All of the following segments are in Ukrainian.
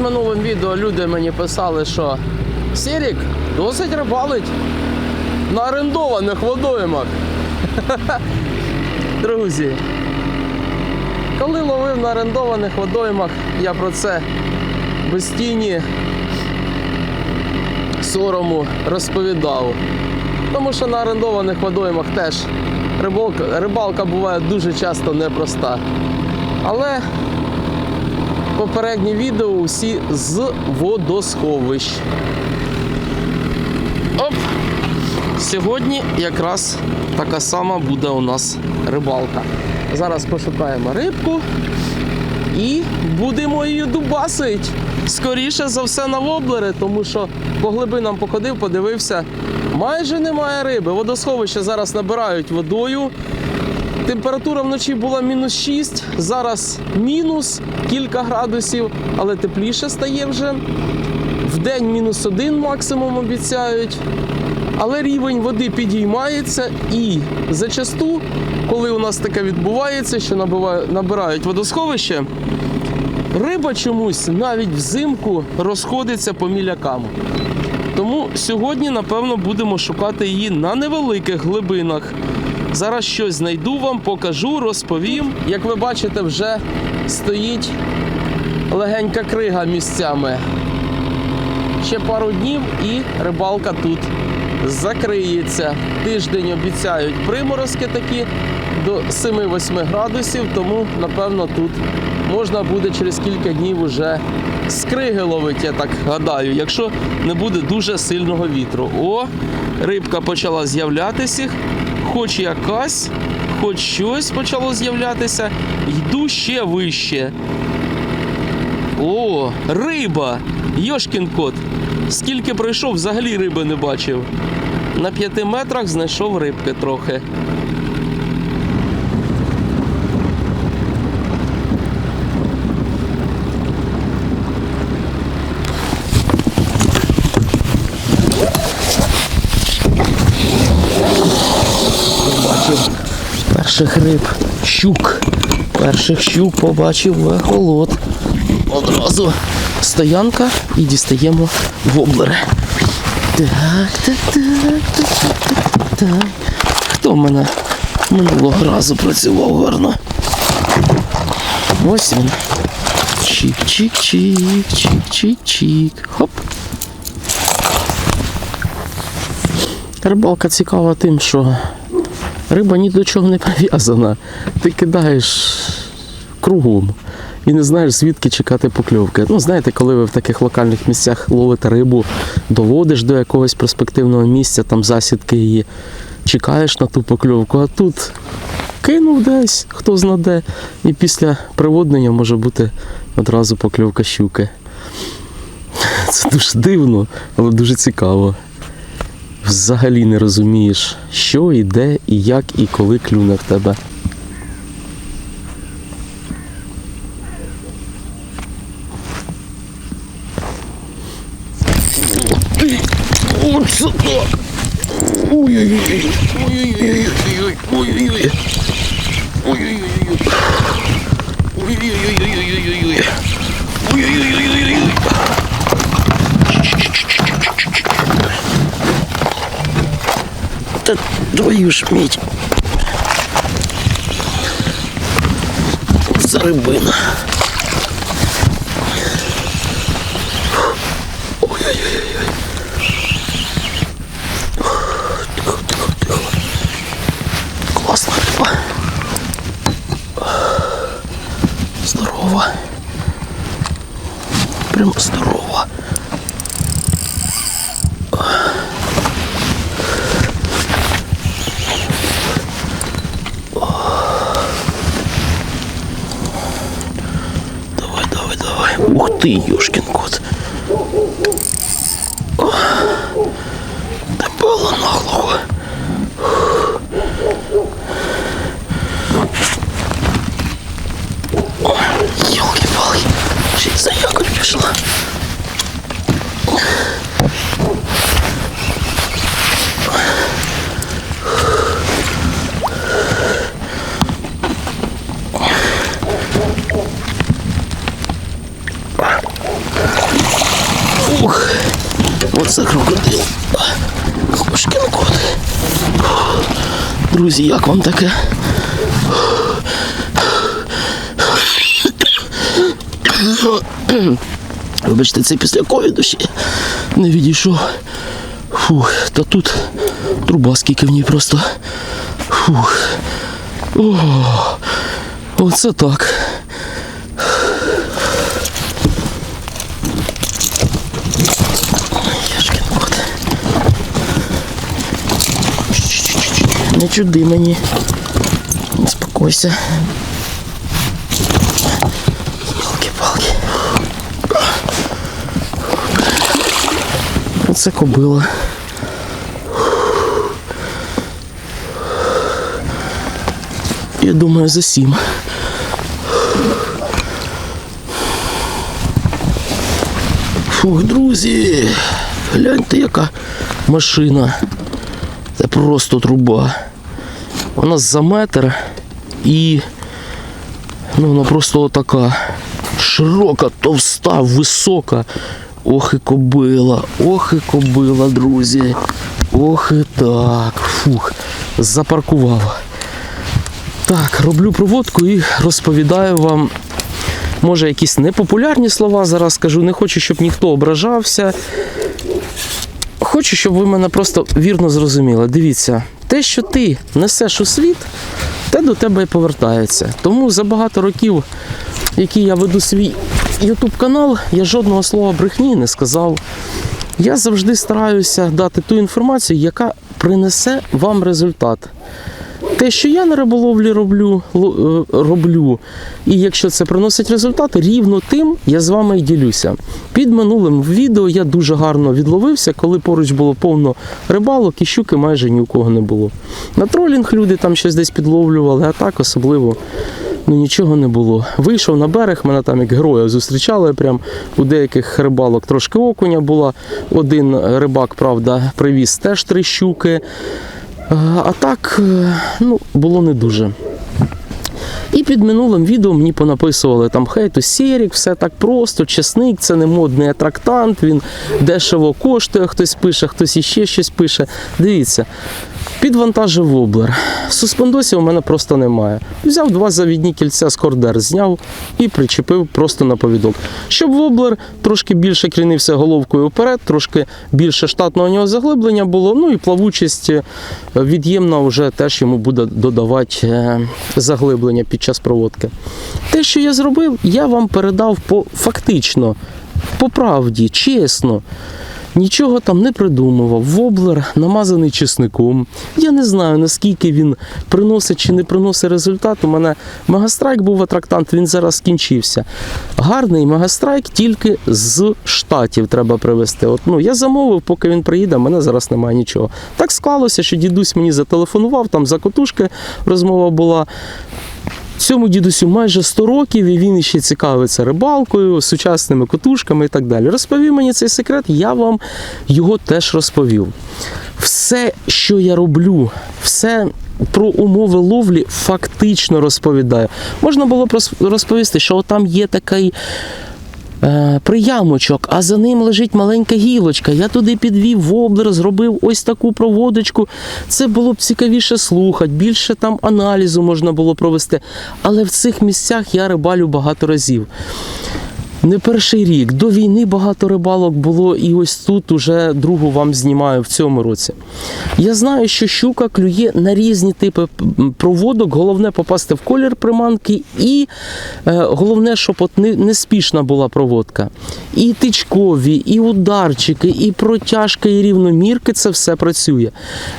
Під минулим відео люди мені писали, що Сірік досить рибалить на орендованих водоймах. Друзі, коли ловив на орендованих водоймах, я про це без тіні сорому розповідав. Тому що на орендованих водоймах теж рибалка, рибалка буває дуже часто непроста. Але попередні відео усі з водосховищ. Оп! Сьогодні якраз така сама буде у нас рибалка. Зараз пошукаємо рибку і будемо її дубасить. Скоріше за все на воблери, тому що по глибинам походив, подивився. Майже немає риби. Водосховища зараз набирають водою. Температура вночі була мінус 6, зараз мінус кілька градусів, але тепліше стає вже. В день мінус 1 максимум обіцяють. Але рівень води підіймається і зачасту, коли у нас таке відбувається, що набирають водосховище, риба чомусь навіть взимку розходиться по мілякам. Тому сьогодні, напевно, будемо шукати її на невеликих глибинах. Зараз щось знайду вам, покажу, розповім. Як ви бачите, вже стоїть легенька крига місцями. Ще пару днів і рибалка тут закриється. Тиждень обіцяють приморозки такі до 7-8 градусів, тому напевно тут можна буде через кілька днів уже з криги ловити, я так гадаю, якщо не буде дуже сильного вітру. О, рибка почала з'являтися, хоч якась, хоч щось почало з'являтися. Йду ще вище. О, риба! Йошкін кот. Скільки пройшов, взагалі риби не бачив. На п'яти метрах знайшов рибки трохи. Побачив перших риб, щук. Перших щук побачив вехолот. Одразу стоянка і дістаємо воблери. Так, так, так, так, так, так. Хто в мене минулого разу працював гарно? Ось він. Чик-чик-чик, чик-чик-чик. Хоп. Рибалка цікава тим, що риба ні до чого не прив'язана. Ти кидаєш кругом і не знаєш, звідки чекати покльовки. Ну, знаєте, коли ви в таких локальних місцях ловите рибу, доводиш до якогось перспективного місця, там засідки її, чекаєш на ту покльовку, а тут кинув десь, хто знаде, і після приводнення може бути одразу покльовка щуки. Це дуже дивно, але дуже цікаво. Взагалі не розумієш, що і де, і як, і коли клюне в тебе. Оце так. Ой-ой-ой. Ой-ой-ой. Ой-ой-ой. Ой-ой-ой. Ой-ой-ой. Ой-ой-ой. Та твою ж мідь. За рибина. Ой-ой-ой. Тихо, тихо, тихо. Класна риба. Здорова. Прямо здорова. Давай, давай, давай. Ух ты, ёшкин кот. Та було наглухо. Йолки-палки, ще й за якорь пішла. Друзі, як вам таке? Вибачте, це після ковіду ще не відійшов. Фух, та тут труба скільки в ній просто. Фух. О, оце так. Яшкін кот. Не чуди мені. Успокойся. Палки-палки. Оце кобила. Я думаю, за сім. Фух, друзі, гляньте, яка машина. Це просто труба. Вона за метр і ну, вона просто отака широка, товста, висока. Ох і кобила, ох і кобила, друзі. Ох і так. Фух, запаркувала. Так, роблю проводку і розповідаю вам, може, якісь непопулярні слова зараз скажу. Не хочу, щоб ніхто ображався. Хочу, щоб ви мене просто вірно зрозуміли. Дивіться, те, що ти несеш у світ, те до тебе і повертається. Тому за багато років, які я веду свій YouTube канал, я жодного слова брехні не сказав. Я завжди стараюся дати ту інформацію, яка принесе вам результат. Те, що я на риболовлі роблю, е, роблю, і якщо це приносить результат, рівно тим я з вами і ділюся. Під минулим відео я дуже гарно відловився, коли поруч було повно рибалок і щуки майже ні у кого не було. На тролінг люди там щось десь підловлювали, а так особливо ну, нічого не було. Вийшов на берег, мене там як героя зустрічали. Прям у деяких рибалок трошки окуня була. Один рибак, правда, привіз теж три щуки. Е, А так, е, ну, було не дуже. І під минулим відео мені понаписували там хейту Серік, все так просто, чесник, це не модний атрактант, він дешево коштує, хтось пише, хтось іще щось пише. Дивіться, підвантажив воблер. Суспендосів у мене просто немає. Взяв два завідні кільця з кордер, зняв і причепив просто на повідок. Щоб воблер трошки більше крінився головкою вперед, трошки більше штатного у нього заглиблення було. Ну і плавучість е, від'ємна вже теж йому буде додавати е, заглиблення під час проводки. Те, що я зробив, я вам передав по фактично, по правді, чесно. Нічого там не придумував. Воблер намазаний чесником. Я не знаю, наскільки він приносить чи не приносить результат. У мене мегастрайк був атрактант, він зараз скінчився. Гарний мегастрайк тільки з штатів треба привезти. От, ну, я замовив, поки він приїде, мене зараз немає нічого. Так склалося, що дідусь мені зателефонував, там за котушки розмова була. Цьому дідусю майже 100 років, і він ще цікавиться рибалкою, сучасними котушками і так далі. Розповів мені цей секрет, я вам його теж розповів. Все, що я роблю, все про умови ловлі фактично розповідаю. Можна було розповісти, що там є такий приямочок, а за ним лежить маленька гілочка. Я туди підвів воблер, зробив ось таку проводочку. Це було б цікавіше слухати, більше там аналізу можна було провести. Але в цих місцях я рибалю багато разів. Не перший рік. До війни багато рибалок було, і ось тут уже другу вам знімаю в цьому році. Я знаю, що щука клює на різні типи проводок. Головне попасти в колір приманки, і е, головне, щоб от не, не спішна була проводка. І тичкові, і ударчики, і протяжка, і рівномірки це все працює.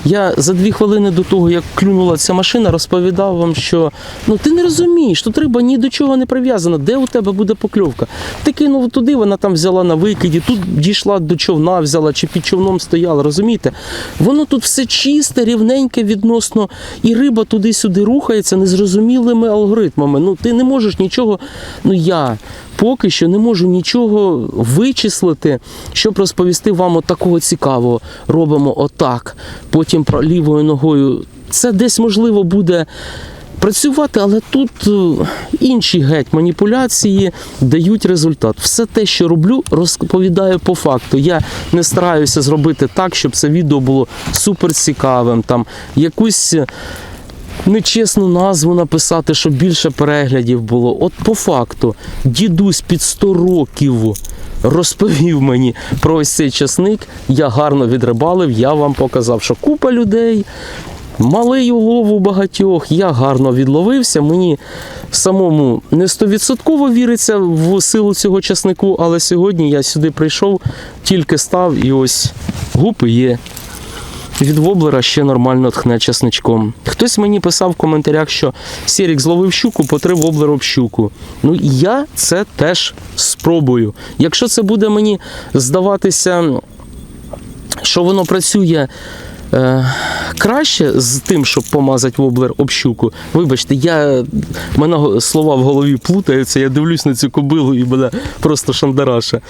Я за дві хвилини до того, як клюнула ця машина, розповідав вам, що ну ти не розумієш, тут риба ні до чого не прив'язана, де у тебе буде покльовка. Ти кинув туди, вона там взяла на викиді, тут дійшла до човна, взяла чи під човном стояла. Розумієте? Воно тут все чисте, рівненьке відносно, і риба туди-сюди рухається незрозумілими алгоритмами. Ну ти не можеш нічого. Ну я поки що не можу нічого вичислити, щоб розповісти вам от такого цікавого. Робимо отак, потім лівою ногою. Це десь можливо буде працювати, але тут е, інші геть маніпуляції дають результат. Все те, що роблю, розповідаю по факту. Я не стараюся зробити так, щоб це відео було супер цікавим. Там якусь е, нечесну назву написати, щоб більше переглядів було. От по факту, дідусь під 100 років розповів мені про ось цей часник. Я гарно відрибалив, я вам показав, що купа людей. Малий улов у багатьох, я гарно відловився. Мені самому не стовідсотково віриться в силу цього часнику, але сьогодні я сюди прийшов, тільки став і ось гупи є. Від воблера ще нормально тхне часничком. Хтось мені писав в коментарях, що Сірік зловив щуку, потрив воблер об щуку. Ну я це теж спробую. Якщо це буде мені здаватися, що воно працює. Е, краще з тим, щоб помазати воблер об щуку. Вибачте, я мене слова в голові плутаються, я дивлюсь на цю кобилу і мене просто шандараша.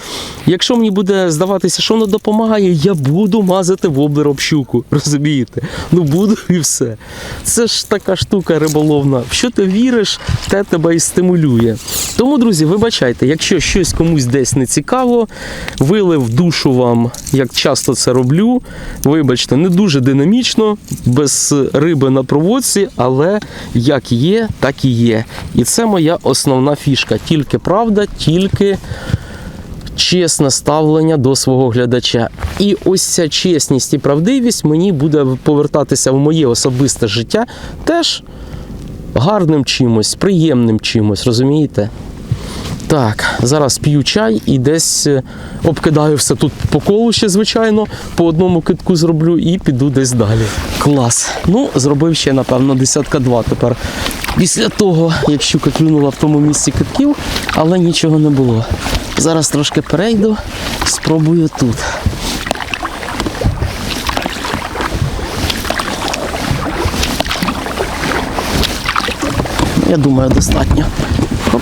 Якщо мені буде здаватися, що воно допомагає, я буду мазати воблер об щуку. Розумієте? Ну буду і все. Це ж така штука риболовна. В що ти віриш, те тебе і стимулює. Тому, друзі, вибачайте, якщо щось комусь десь не цікаво, вилив душу вам, як часто це роблю. Вибачте, не дуже динамічно, без риби на проводці, але як є, так і є. І це моя основна фішка. Тільки правда, тільки чесне ставлення до свого глядача. І ось ця чесність і правдивість мені буде повертатися в моє особисте життя теж гарним чимось, приємним чимось, розумієте? Так, зараз п'ю чай і десь е, обкидаю все тут по колу ще, звичайно, по одному китку зроблю і піду десь далі. Клас. Ну, зробив ще, напевно, десятка два тепер. Після того, як щука клюнула в тому місці китків, але нічого не було. Зараз трошки перейду, спробую тут. Я думаю, достатньо. Хоп.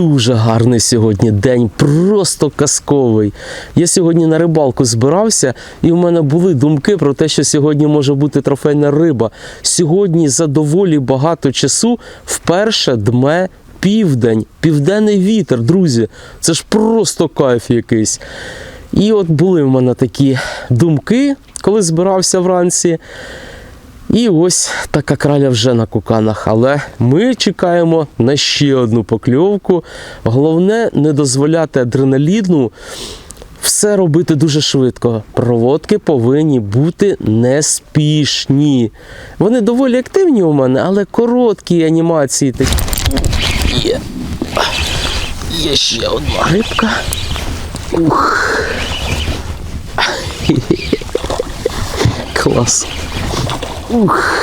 Дуже гарний сьогодні день, просто казковий. Я сьогодні на рибалку збирався, і в мене були думки про те, що сьогодні може бути трофейна риба. Сьогодні за доволі багато часу вперше дме південь, південний вітер, друзі. Це ж просто кайф якийсь. І от були в мене такі думки, коли збирався вранці. І ось така краля вже на куканах. Але ми чекаємо на ще одну покльовку. Головне не дозволяти адреналіну все робити дуже швидко. Проводки повинні бути неспішні. Вони доволі активні у мене, але короткі анімації такі. Є. Є ще одна рибка. Ух. Клас. Ух.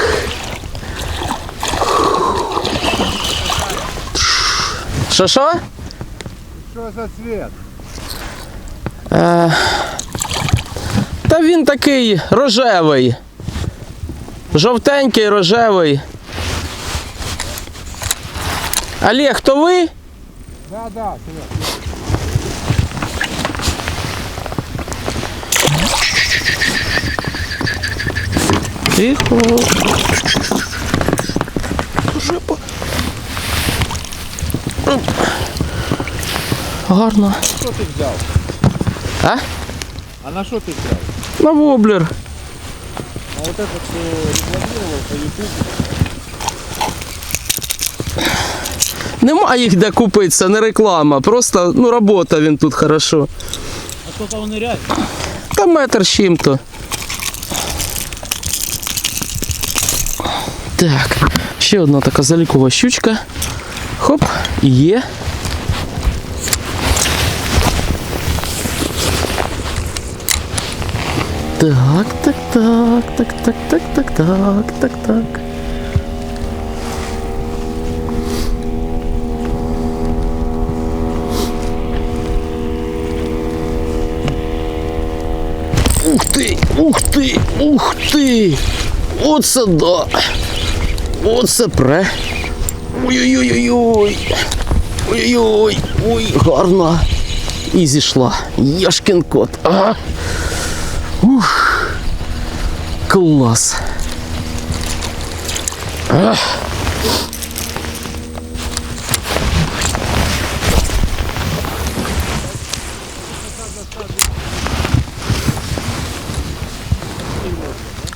Що що? Що за цвет? Е, та він такий рожевий. Жовтенький, рожевий. Олег, то ви? Да, да, цвет. Тихо. Жопа. Гарно. Що ти взяв? А? А на що ти взяв? На воблер. А вот этот, что рекламировал по ютубу, Нема їх де купити, це не реклама. Просто ну, робота він тут хорошо. а сколько он ныряет? Та метр з чим-то. Так, ще одна така залікова щучка. Хоп, є. Так, так, так, так, так, так, так, так, так, так. Ух ты, ух ты, ух ты! Вот сюда! Оце пре! Ой-ой-ой-ой! Ой-ой-ой! Ой, гарно! І зійшла. Яшкін кот. Ага. Ух. Клас. Ах.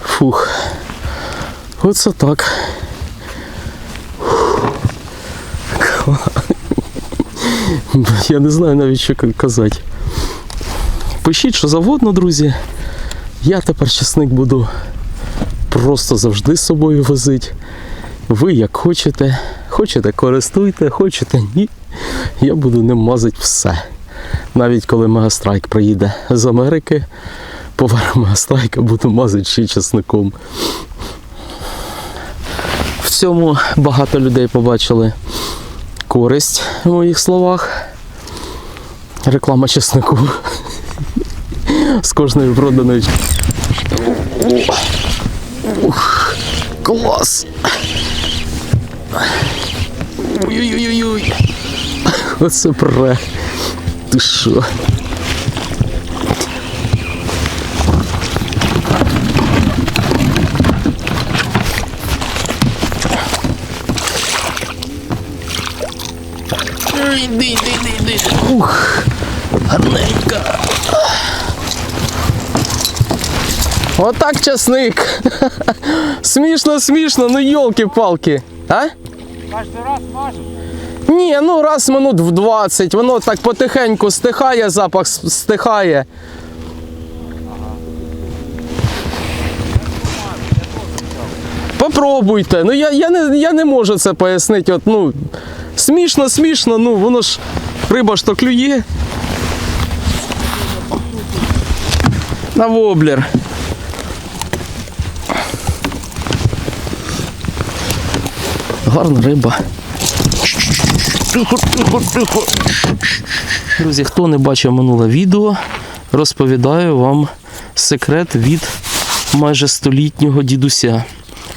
Фух. Оце так. Я не знаю навіть що казати. Пишіть, що завгодно, друзі. Я тепер часник буду просто завжди з собою возити. Ви як хочете. Хочете користуйте, хочете ні. Я буду ним мазати все. Навіть коли Мегастрайк приїде з Америки, поверх Мегастрайка буду мазати ще часником. В цьому багато людей побачили користь в моїх словах. Реклама чеснику. З кожною проданою. Ух, клас! Ой-ой-ой-ой. Оце пре. Ти що? Отак часник. Смішно, смішно, ну йолки-палки. А? Кожен раз мажеш? Ні, ну раз минут в 20, воно так потихеньку стихає, запах стихає. Попробуйте. Ну я, я, не, я не можу це пояснити. От, ну, смішно, смішно, ну воно ж риба ж то клює. На воблер. Гарна риба. Тихо, тихо, тихо. Друзі, хто не бачив минуле відео, розповідаю вам секрет від майже столітнього дідуся.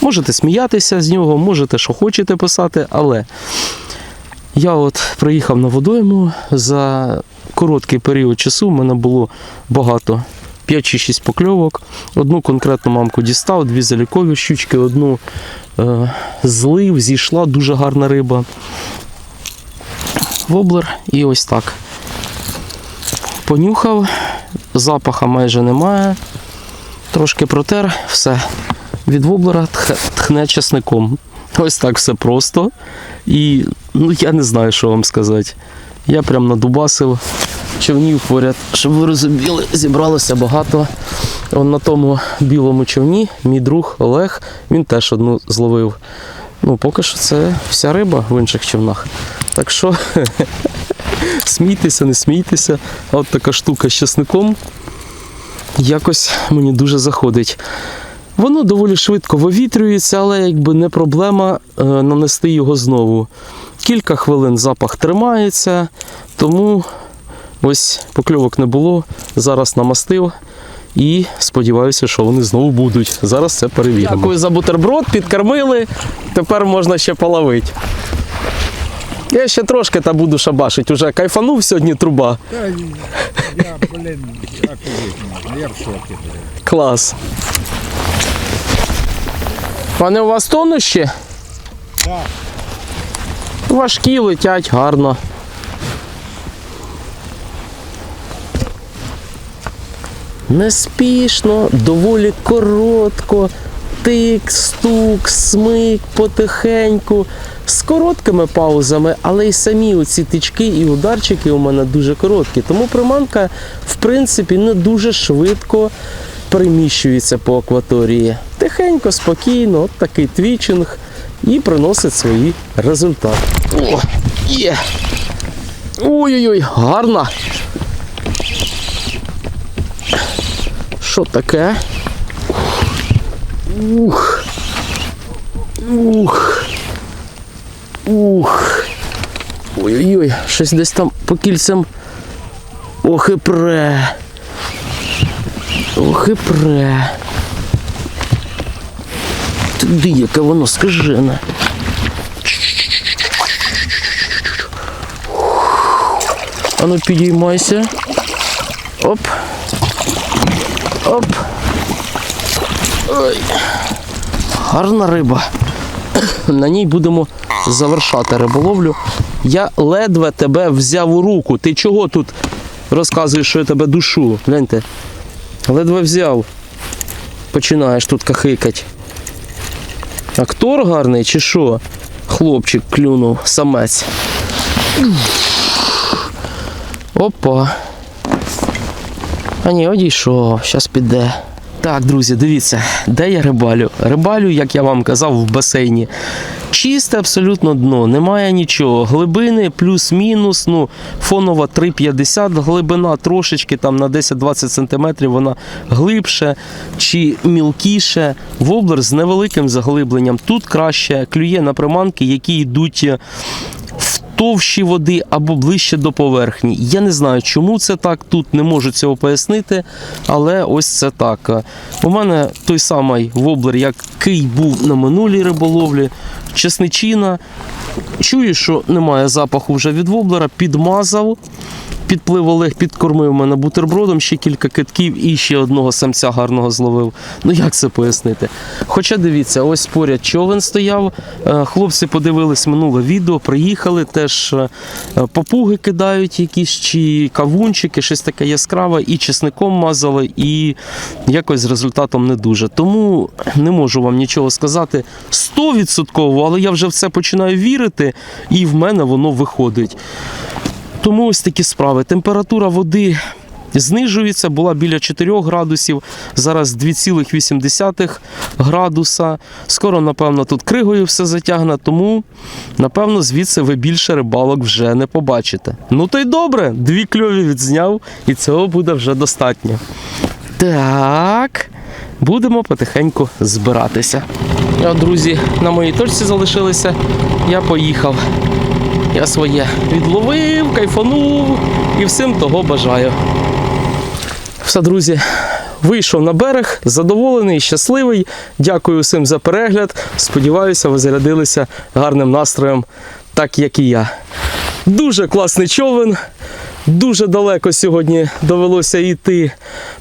Можете сміятися з нього, можете що хочете писати, але я от приїхав на водойму за короткий період часу. У мене було багато 5 чи 6 покльовок. Одну конкретну мамку дістав, дві залікові щучки, одну е, злив, зійшла дуже гарна риба. Воблер і ось так. Понюхав, запаха майже немає. Трошки протер, все. Від воблера тх- тхне часником. Ось так все просто. І ну я не знаю, що вам сказати. Я прям надубасив човнів поряд, щоб ви розуміли, зібралося багато. Он на тому білому човні мій друг Олег, він теж одну зловив. Ну, поки що це вся риба в інших човнах. Так що смійтеся, не смійтеся. От така штука з часником якось мені дуже заходить. Воно доволі швидко вивітрюється, але якби не проблема е, нанести його знову. Кілька хвилин запах тримається, тому ось покльовок не було. Зараз намастив і сподіваюся, що вони знову будуть. Зараз це перевіримо. Дякую за бутерброд, підкормили. Тепер можна ще половити. Я ще трошки та буду шабашить. Уже кайфанув сьогодні труба. Та я, блін, як я в шокі. блін. Клас. Вони у вас тонущі? Так. Важкі летять, гарно. Неспішно, доволі коротко. Тик, стук, смик, потихеньку, з короткими паузами, але й самі оці тички і ударчики у мене дуже короткі. Тому приманка, в принципі, не дуже швидко переміщується по акваторії. Тихенько, спокійно, от такий твічинг і приносить свої результати. О, є! Ой-ой-ой, гарна! Що таке? Ух. Ух. Ух. Ой-ой-ой, щось десь там по кільцям. Ох і пре. Ох і пре. Туди, яке воно скажене. Ану підіймайся. Оп. Оп. Ой. Гарна риба. На ній будемо завершати риболовлю. Я ледве тебе взяв у руку. Ти чого тут розказуєш, що я тебе душу? Гляньте. Ледве взяв. Починаєш тут кахикать. Актор гарний чи що? Хлопчик клюнув, самець. Опа. А ні, одійшов, зараз піде. Так, друзі, дивіться, де я рибалю? Рибалю, як я вам казав, в басейні. Чисте абсолютно дно, немає нічого. Глибини плюс-мінус, ну, фонова 3,50, глибина трошечки там на 10-20 см вона глибше чи мілкіше. Воблер з невеликим заглибленням. Тут краще клює на приманки, які йдуть в товщі води або ближче до поверхні. Я не знаю, чому це так. Тут не можу цього пояснити, але ось це так. У мене той самий воблер, який був на минулій риболовлі, чесничина. Чую, що немає запаху вже від воблера, підмазав. Підплив Олег, підкормив мене бутербродом, ще кілька китків і ще одного самця гарного зловив. Ну як це пояснити? Хоча дивіться, ось поряд човен стояв. Е, Хлопці подивились минуле відео, приїхали, теж е, попуги кидають якісь чи кавунчики, щось таке яскраве, і чесником мазали, і якось з результатом не дуже. Тому не можу вам нічого сказати 100%, але я вже в це починаю вірити, і в мене воно виходить. Тому ось такі справи. Температура води знижується, була біля 4 градусів, зараз 2,8 градуса. Скоро, напевно, тут кригою все затягне, тому, напевно, звідси ви більше рибалок вже не побачите. Ну то й добре, дві кльові відзняв, і цього буде вже достатньо. Так, будемо потихеньку збиратися. Друзі, на моїй точці залишилися. Я поїхав. Я своє відловив, кайфанув і всім того бажаю. Все, друзі, вийшов на берег, задоволений, щасливий. Дякую всім за перегляд. Сподіваюся, ви зарядилися гарним настроєм, так як і я. Дуже класний човен. Дуже далеко сьогодні довелося йти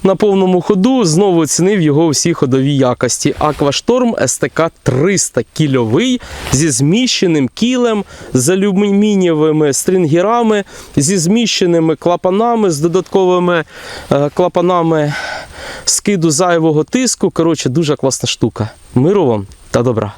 на повному ходу. Знову оцінив його всі ходові якості. Аквашторм СТК 300 кільовий зі зміщеним кілем, з алюмінієвими стрінгерами, зі зміщеними клапанами, з додатковими е, клапанами скиду зайвого тиску. Коротше, дуже класна штука. Миру вам та добра.